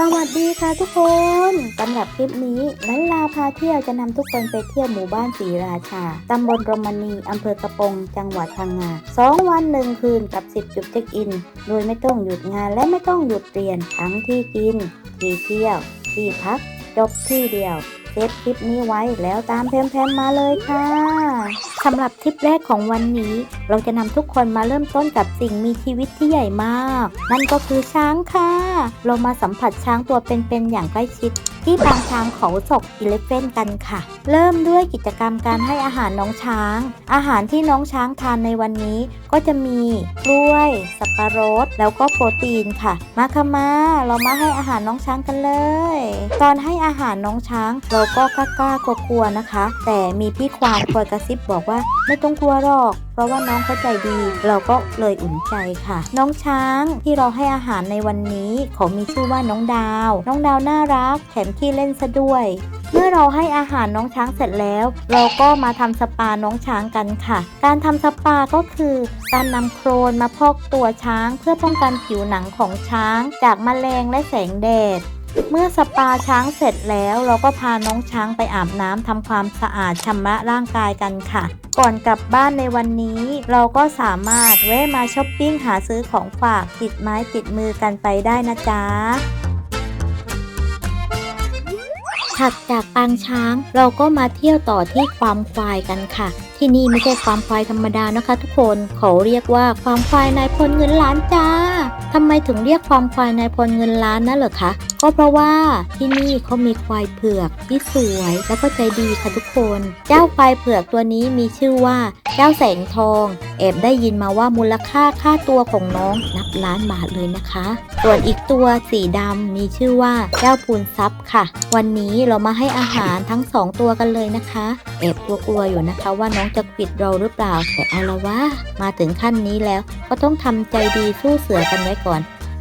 สวัสดีค่ะทุกคนสำหรับคลิปนี้ลันลาพาเที่ยวจะนำทุกคนไปเที่ยวหมู่บ้านศรีราชาตำบลรมณีอำเภอกระปง จังหวัดพังงา2วันหนึ่งคืนกับ 10 จุดเช็คอิน โดยไม่ต้องหยุดงานและไม่ต้องหยุดเรียนทั้งที่กิน ที่เที่ยว ที่พัก จบที่เดียว เซฟคลิปนี้ไว้แล้วตามแพมๆมาเลยค่ะสำหรับทริปแรกของวันนี้ เราจะนำทุกคนมาเริ่มต้นกับสิ่งมีชีวิตที่ใหญ่มาก นั่นก็คือช้างค่ะ เรามาสัมผัสช้างตัวเป็นๆอย่างใกล้ชิดที่ปางช้างเขาศกอิเลฟเฟนกันค่ะ เริ่มด้วยกิจกรรมการให้อาหารน้องช้าง อาหารที่น้องช้างทานในวันนี้ ก็จะมีกล้วย สับปะรด แล้วก็โปรตีนค่ะ มาค่ะมา เรามาให้อาหารน้องช้างกันเลย ตอนให้อาหารน้องช้างเราราก็กล้าๆกลัวๆนะคะ แต่มีพี่ควานคอยกระซิบบอกว่าไม่ต้องกลัวหรอก เพราะว่าน้องเข้าใจดี เราก็เลยอุ่นใจค่ะ น้องช้างที่เราให้อาหารในวันนี้เขามีชื่อว่าน้องดาว น้องดาวน่ารักแถมขี้เล่นซะด้วยเมื่อเราให้อาหารน้องช้างเสร็จแล้ว เราก็มาทำสปาน้องช้างกันค่ะ การทำสปาก็คือ การนำโครนมาพอกตัวช้าง เพื่อป้องกันผิวหนังของช้าง จากแมลงและแสงแดด เมื่อสปาช้างเสร็จแล้วเราก็พาน้องช้างไปอาบน้ำทำความสะอาดชำระร่างกายกันค่ะ ก่อนกลับบ้านในวันนี้เราก็สามารถแวะมาช้อปปิ้งหาซื้อของฝากติดไม้ติดมือกันไปได้นะจ๊ะถัดจากปางช้างเราก็มาเที่ยวต่อที่ความควายกันค่ะ ที่นี่ไม่ใช่ความควายธรรมดานะคะ ทุกคนเขาเรียกว่าความควายนายพลเงินล้านจ้า ทำไมถึงเรียกความควายนายพลเงินล้านนั่นเหรอคะ ก็เพราะว่าที่นี่เขามีควายเผือกที่สวยแล้วก็ใจดีค่ะทุกคน เจ้าควายเผือกตัวนี้มีชื่อว่า เจ้าแสงทอง แอบได้ยินมาว่ามูลค่าค่าตัวของน้องนับล้านบาทเลยนะคะ ส่วนอีกตัวสีดำมีชื่อว่าเจ้าพูนซับค่ะ วันนี้เรามาให้อาหารทั้งสองตัวกันเลยนะคะแอบกลัวๆอยู่นะคะ ว่าน้องจะขิดเราหรือเปล่า แต่เอาละว่ามาถึงขั้นนี้แล้วก็ต้องทำใจดีสู้เสือกันไว้ก่อน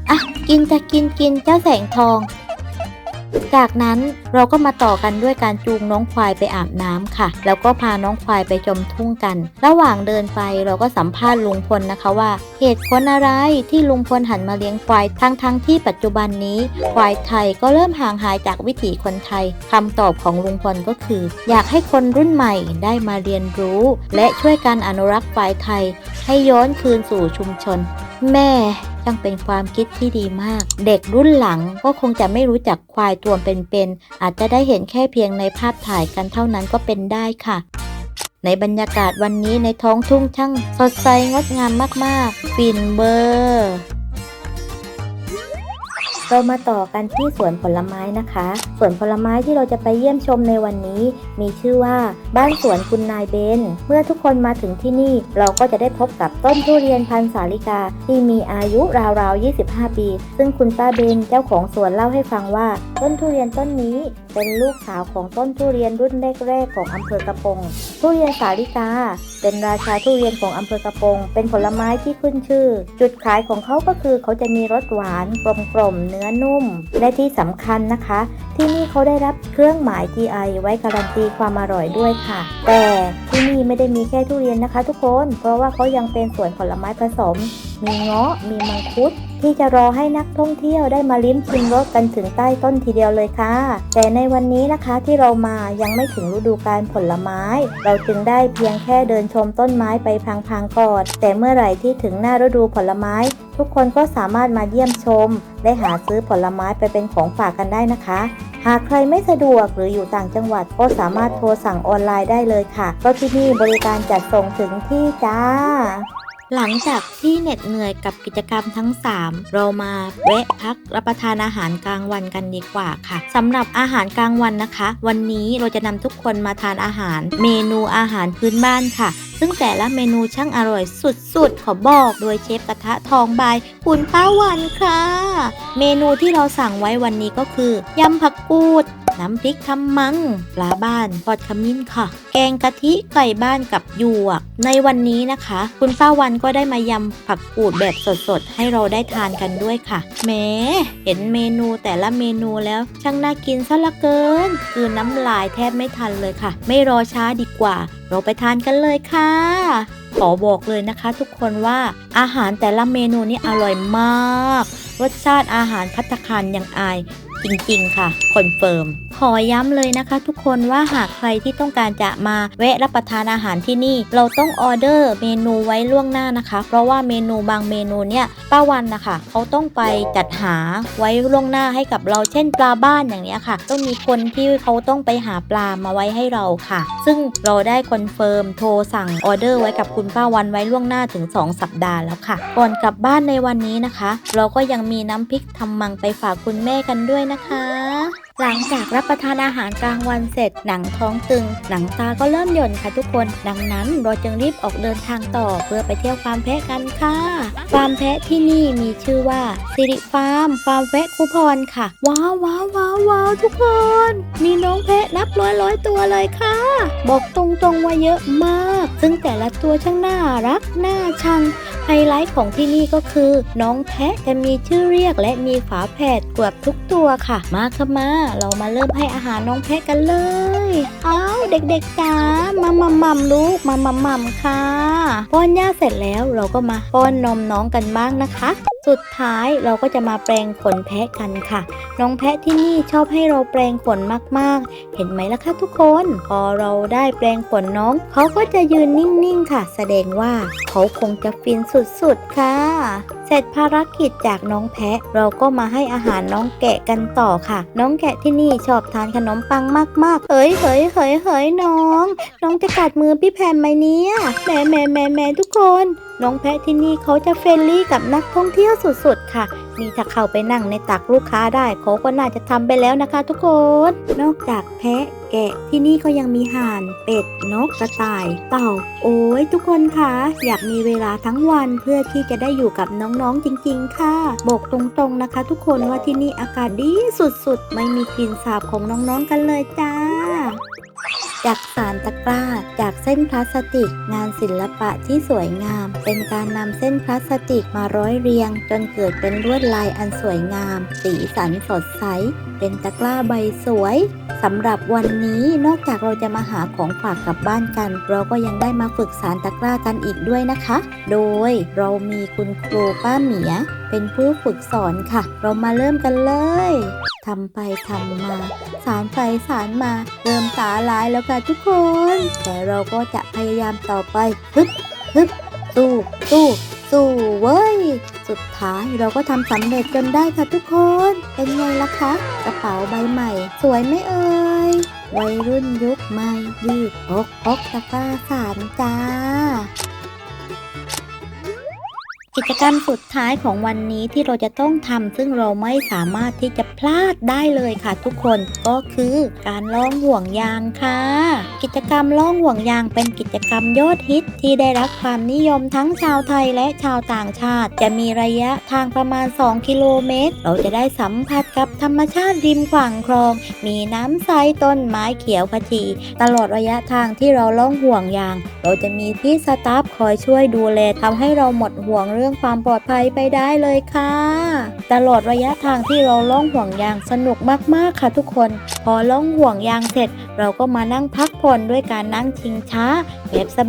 อะกินจะกินกินเจ้าแสงทอง จากนั้นเราก็มาต่อกันด้วยการจูงน้องควายไปอาบน้ำค่ะ แล้วก็พาน้องควายไปชมทุ่งกัน ระหว่างเดินไปเราก็สัมภาษณ์ลุงพลนะคะว่า เหตุผลอะไรที่ลุงพลหันมาเลี้ยงควายทั้งทั้งๆที่ปัจจุบันนี้ ควายไทยก็เริ่มห่างหายจากวิถีคนไทยคำตอบของลุงพลก็คือ อยากให้คนรุ่นใหม่ได้มาเรียนรู้ และช่วยกันอนุรักษ์ควายไทย ให้ย้อนคืนสู่ชุมชน แม่ช่างเป็นความคิดที่ดีมาก เด็กรุ่นหลังก็คงจะไม่รู้จักควายตัวเป็นๆอาจจะได้เห็นแค่เพียงในภาพถ่ายกันเท่านั้นก็เป็นได้ค่ะ ในบรรยากาศวันนี้ในท้องทุ่งช่างสดใสงดงามมากๆฟินเบอร์ เรามาต่อกันที่สวนผลไม้นะคะ สวนผลไม้ที่เราจะไปเยี่ยมชมในวันนี้ มีชื่อว่าบ้านสวนคุณนายเบน เมื่อทุกคนมาถึงที่นี่ เราก็จะได้พบกับต้นทุเรียนพันธุ์สาลิกา ที่มีอายุราวๆ 25 ปี ซึ่งคุณป้าเบนเจ้าของสวนเล่าให้ฟังว่า ต้นทุเรียนต้นนี้เป็นลูกสาวของต้นทุเรียนรุ่นแรกๆของอำเภอกระปงทุเรียนสาลิกา เป็นราชาทุเรียนของอำเภอกระปง เป็นผลไม้ที่ขึ้นชื่อ จุดขายของเขาก็คือเขาจะมีรสหวานกลมๆเนื้อนุ่ม และที่สำคัญนะคะ ที่นี่เขาได้รับเครื่องหมาย GI ไว้การันตีความอร่อยด้วยค่ะ แต่ที่นี่ไม่ได้มีแค่ทุเรียนนะคะ ทุกคน เพราะว่าเขายังเป็นสวนผลไม้ผสม มีเงาะมีมังคุด ที่จะรอให้นักท่องเที่ยวได้มาลิ้มชิมรสกันถึงใต้ต้นทีเดียวเลยค่ะ แต่ในวันนี้นะคะที่เรามายังไม่ถึงฤดูกาลผลไม้ เราจึงได้เพียงแค่เดินชมต้นไม้ไปพลางๆก่อนแต่เมื่อไหร่ที่ถึงหน้าฤดูผลไม้ ทุกคนก็สามารถมาเยี่ยมชม ได้หาซื้อผลไม้ไปเป็นของฝากกันได้นะคะหากใครไม่สะดวกหรืออยู่ต่างจังหวัดก็สามารถโทรสั่งออนไลน์ได้เลยค่ะเพราที่นี่บริการจัดส่งถึงที่จ้า หลังจากที่เหน็ดเหนื่อยกับกิจกรรมทั้ง 3 เรามาแวะพักรับประทานอาหารกลางวันกันดีกว่าค่ะสำหรับอาหารกลางวันนะคะ วันนี้เราจะนำทุกคนมาทานอาหาร เมนูอาหารพื้นบ้านค่ะ ซึ่งแต่ละเมนูช่างอร่อยสุดๆ ขอบอกโดยเชฟกระทะทองบายคุณป้าวันค่ะ เมนูที่เราสั่งไว้วันนี้ก็คือยำผักกูด น้ำพริกทำมังปลาบ้านทอดขมิ้นค่ะ แกงกะทิไก่บ้านกับหยวก ในวันนี้นะคะ คุณป้าวันก็ได้มายำผักกูดแบบสดๆ ให้เราได้ทานกันด้วยค่ะแหม้เห็นเมนูแต่ละเมนูแล้วช่างน่ากินซะละเกิน คือน้ำลายแทบไม่ทันเลยค่ะ ไม่รอช้าดีกว่า เราไปทานกันเลยค่ะ ขอบอกเลยนะคะทุกคนว่าอาหารแต่ละเมนูนี่อร่อยมาก รสชาติอาหารพัตตาคารยังอาย จริงๆ ค่ะคอนเฟิร์มขอย้ำเลยนะคะ ทุกคนว่าหากใครที่ต้องการจะมาแวะรับประทานอาหารที่นี่ เราต้องออเดอร์เมนูไว้ล่วงหน้านะคะ เพราะว่าเมนูบางเมนูเนี่ยป้าวันนะคะเขาต้องไปจัดหาไว้ล่วงหน้าให้กับเราเช่นปลาบ้านอย่างเนี้ยค่ะ ต้องมีคนที่เขาต้องไปหาปลามาไว้ให้เราค่ะ ซึ่งเราได้คอนเฟิร์มโทรสั่งออเดอร์ไว้กับคุณป้าวันไว้ล่วงหน้าถึง 2 สัปดาห์แล้วค่ะ ก่อนกลับบ้านในวันนี้นะคะ เราก็ยังมีน้ำพริกทำมังไปฝากคุณแม่กันด้วยนะคะ หลังจากรับประทานอาหารกลางวันเสร็จ หนังท้องตึง หนังตาก็เริ่มหย่อนค่ะทุกคน ดังนั้นเราจึงรีบออกเดินทางต่อเพื่อไปเที่ยวฟาร์มแพะกันค่ะ ฟาร์มแพะที่นี่มีชื่อว่าสิริฟาร์ม ฟาร์มแพะคูพรค่ะ ว้าวว้าวว้าววาวทุกคน มีน้องแพะนับร้อยร้อยตัวเลยค่ะ บอกตรงๆว่าเยอะมาก ซึ่งแต่ละตัวช่างน่ารักน่าชังไฮไลท์ของที่นี่ก็คือ น้องแพะจะมีชื่อเรียกและมีฝาแฝดเกือบทุกตัวค่ะ มาค่ะมาเรามาเริ่มให้อาหารน้องแพะกันเลย เอาเด็กๆจ๋ามามัมมัมลูกมามัมมัมค่ะป้อนหญ้าเสร็จแล้วเราก็มาป้อนนมน้องกันบ้างนะคะ สุดท้ายเราก็จะมาแปลงขนแพะกันค่ะ น้องแพะที่นี่ชอบให้เราแปลงขนมากๆ เห็นไหมล่ะคะทุกคน พอเราได้แปลงขนน้อง เขาก็จะยืนนิ่งๆค่ะ แสดงว่าเขาคงจะฟินสุดๆค่ะ เสร็จภารกิจจากน้องแพะ เราก็มาให้อาหารน้องแกะกันต่อค่ะ น้องแกะที่นี่ชอบทานขนมปังมากๆเฮ้ยเฮ้ยเฮ้ยเฮ้ยน้อง น้องจะกัดมือพี่แพมไหมเนี่ยแหม่แหม่แหม่แหม่ทุกคน น้องแพะที่นี่เขาจะเฟรนลี่กับนักท่องเที่ยวสุดๆค่ะ นี่ถ้าเข้าไปนั่งในตักลูกค้าได้เขาก็น่าจะทำไปแล้วนะคะทุกคน นอกจากแพะแกะที่นี่ก็ยังมีห่าน เป็ด นก กระต่าย เต่า โอ้ยทุกคนคะ อยากมีเวลาทั้งวันเพื่อที่จะได้อยู่กับน้องๆจริงๆ ค่ะ บอกตรงๆนะคะ ทุกคนว่าที่นี่อากาศดีสุดๆ ไม่มีกลิ่นสาบของน้องๆกันเลยจ้า จากสารตะกร้า จากเส้นพลาสติก งานศิลปะที่สวยงาม เป็นการนำเส้นพลาสติกมาร้อยเรียง จนเกิดเป็นลวดลายอันสวยงาม สีสันสดใส เป็นตะกร้าใบสวยสำหรับวันนี้นอกจากเราจะมาหาของฝากกลับบ้านกัน เราก็ยังได้มาฝึกสารตะกร้ากันอีกด้วยนะคะ โดยเรามีคุณครูป้าเหมีย เป็นผู้ฝึกสอนค่ะ เรามาเริ่มกันเลย ทำไปทำมา สารไปสารมา เริ่มตาลายแล้วค่ะทุกคน แต่เราก็จะพยายามต่อไปฮึบฮึบสู้สู้สู้เว้ย สุดท้ายเราก็ทำสำเร็จจนได้ค่ะทุกคน เป็นไงล่ะคะ กระเป๋าใบใหม่ สวยไหมเอ่ย วัยรุ่นยุคใหม่ยืดอกอกตะกร้าสารจ้า กิจกรรมสุดท้ายของวันนี้ที่เราจะต้องทำซึ่งเราไม่สามารถที่จะพลาดได้เลยค่ะทุกคนก็คือการล่องห่วงยางค่ะ กิจกรรมล่องห่วงยางเป็นกิจกรรมยอดฮิตที่ได้รับความนิยมทั้งชาวไทยและชาวต่างชาติ จะมีระยะทางประมาณ 2 กิโลเมตร เราจะได้สัมผัสกับธรรมชาติริมฝั่งคลอง มีน้ำใสต้นไม้เขียวขจี ตลอดระยะทางที่เราล่องห่วงยาง เราจะมีพี่สตาฟคอยช่วยดูแลทำให้เราหมดห่วงเรื่องความปลอดภัยไปได้เลยค่ะ ตลอดระยะทางที่เราล่องห่วงยางสนุกมากๆค่ะทุกคน พอล่องห่วงยางเสร็จ เราก็มานั่งพักผ่อนด้วยการนั่งชิงช้าแบบส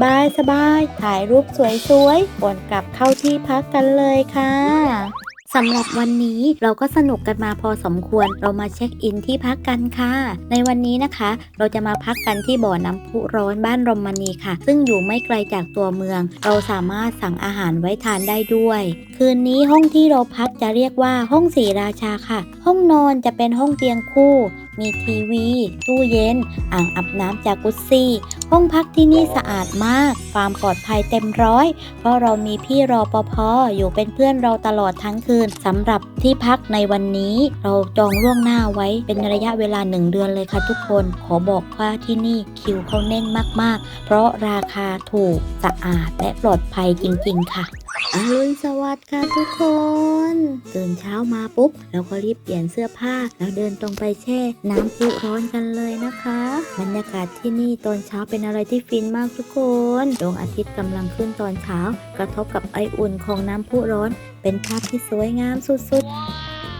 บายๆถ่ายรูปสวยๆก่อนกลับเข้าที่พักกันเลยค่ะ สำหรับวันนี้เราก็สนุกกันมาพอสมควร เรามาเช็คอินที่พักกันค่ะ ในวันนี้นะคะ เราจะมาพักกันที่บ่อน้ำพุร้อนบ้านรมณีค่ะ ซึ่งอยู่ไม่ไกลจากตัวเมือง เราสามารถสั่งอาหารไว้ทานได้ด้วย คืนนี้ห้องที่เราพักจะเรียกว่าห้องสีราชาค่ะ ห้องนอนจะเป็นห้องเตียงคู่ มีทีวี ตู้เย็น อ่างอาบน้ำจากกุซซี่ ห้องพักที่นี่สะอาดมาก ความปลอดภัยเต็มร้อย เพราะเรามีพี่รอปภอยู่เป็นเพื่อนเราตลอดทั้งคืนสำหรับที่พักในวันนี้ เราจองล่วงหน้าไว้เป็นระยะเวลาหนึ่งเดือนเลยค่ะทุกคน ขอบอกว่าที่นี่คิวเขาแน่นมากๆ เพราะราคาถูกสะอาดและปลอดภัยจริง ๆ ค่ะ อรุณสวัสดิ์ค่ะทุกคน ตื่นเช้ามาปุ๊บเราก็รีบเปลี่ยนเสื้อผ้า แล้วเดินตรงไปแช่ น้ำพุร้อนกันเลยนะคะ บรรยากาศที่นี่ตอนเช้าเป็นอะไรที่ฟินมากทุกคนดวงอาทิตย์กำลังขึ้นตอนเช้า กระทบกับไออุ่นของน้ำพุร้อน เป็นภาพที่สวยงามสุดๆ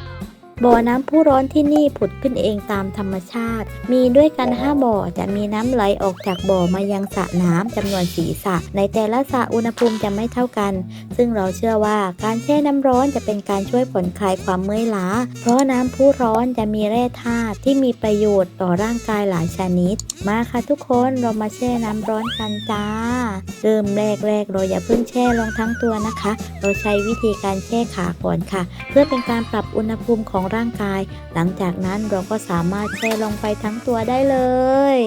บ่อน้ำพุร้อนที่นี่ผุดขึ้นเองตามธรรมชาติ มีด้วยกัน 5 บ่อจะมีน้ำไหลออกจากบ่อมายังสระน้ำจำนวนสีสระในแต่ละสระอุณหภูมิจะไม่เท่ากัน ซึ่งเราเชื่อว่าการแช่น้ำร้อนจะเป็นการช่วยผ่อนคลายความเมื่อยล้า เพราะน้ำพุร้อนจะมีแร่ธาตุที่มีประโยชน์ต่อร่างกายหลายชนิด มาค่ะทุกคนเรามาแช่น้ำร้อนกันจ้า เริ่มแรกๆเราอย่าเพิ่งแช่ลงทั้งตัวนะคะ เราใช้วิธีการแช่ขาก่อนค่ะ เพื่อเป็นการปรับอุณหภูมิของร่างกาย หลังจากนั้นเราก็สามารถแช่ลงไปทั้งตัวได้เลย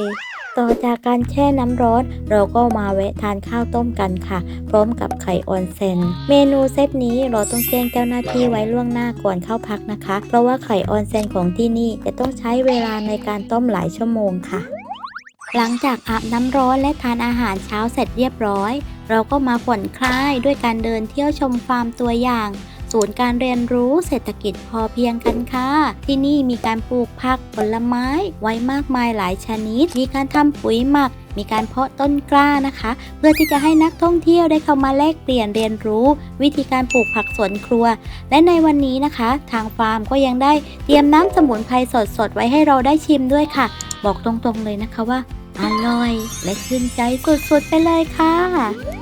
ต่อจากการแช่น้ำร้อน เราก็มาแวะทานข้าวต้มกันค่ะ พร้อมกับไข่ออนเซน เมนูเซตนี้เราต้องแจ้งเจ้าหน้าที่ไว้ล่วงหน้าก่อนเข้าพักนะคะ เพราะว่าไข่ออนเซนของที่นี่จะต้องใช้เวลาในการต้มหลายชั่วโมงค่ะหลังจากอาบน้ำร้อนและทานอาหารเช้าเสร็จเรียบร้อย เราก็มาผ่อนคลายด้วยการเดินเที่ยวชมฟาร์มตัวอย่าง ศูนย์การเรียนรู้เศรษฐกิจพอเพียงกันค่ะ ที่นี่มีการปลูกผักผลไม้ไว้มากมายหลายชนิด มีการทำปุ๋ยหมัก มีการเพาะต้นกล้านะคะ เพื่อที่จะให้นักท่องเที่ยวได้เข้ามาแลกเปลี่ยนเรียนรู้ วิธีการปลูกผักสวนครัว และในวันนี้นะคะ ทางฟาร์มก็ยังได้เตรียมน้ำสมุนไพรสดๆไว้ให้เราได้ชิมด้วยค่ะ บอกตรงๆเลยนะคะว่าอร่อย และชื่นใจสุดๆไปเลยค่ะ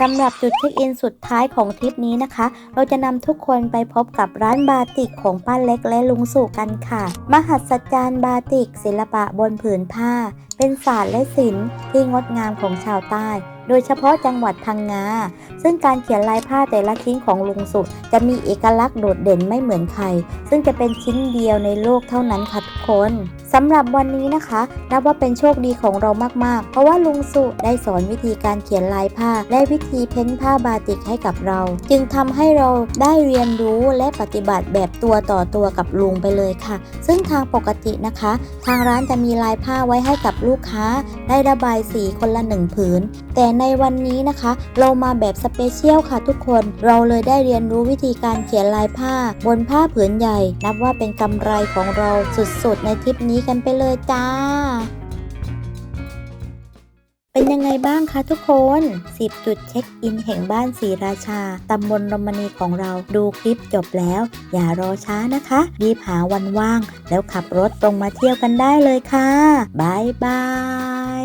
สำหรับจุดเช็คอินสุดท้ายของทริปนี้นะคะ เราจะนำทุกคนไปพบกับร้านบาติกของป้าเล็กและลุงสุกันค่ะ มหัศจรรย์บาติก ศิลปะบนผืนผ้า เป็นศาสตร์และศิลป์ที่งดงามของชาวใต้ โดยเฉพาะจังหวัดพังงา ซึ่งการเขียนลายผ้าแต่ละชิ้นของลุงสุจะมีเอกลักษณ์โดดเด่นไม่เหมือนใคร ซึ่งจะเป็นชิ้นเดียวในโลกเท่านั้นค่ะทุกคน สำหรับวันนี้นะคะ นับว่าเป็นโชคดีของเรามากๆ เพราะว่าลุงสุได้สอนวิธีการเขียนลายผ้า และวิธีเพ้นผ้าบาติกให้กับเรา จึงทำให้เราได้เรียนรู้และปฏิบัติแบบตัวต่อตัวกับลุงไปเลยค่ะ ซึ่งทางปกตินะคะ ทางร้านจะมีลายผ้าไว้ให้กับลูกค้า ได้ระบายสีคนละหนึ่งผืน แต่ในวันนี้นะคะ เรามาแบบสเปเชียลค่ะทุกคน เราเลยได้เรียนรู้วิธีการเขียนลายผ้า บนผ้าผืนใหญ่ นับว่าเป็นกำไรของเราสุดๆในทริปนี้กันไปเลยจ้า เป็นยังไงบ้างคะทุกคน 10 จุดเช็คอินแห่งบ้านศรีราชา ตำบลรมณีของเราดูคลิปจบแล้ว อย่ารอช้านะคะ รีบหาวันว่าง แล้วขับรถตรงมาเที่ยวกันได้เลยค่ะบายบาย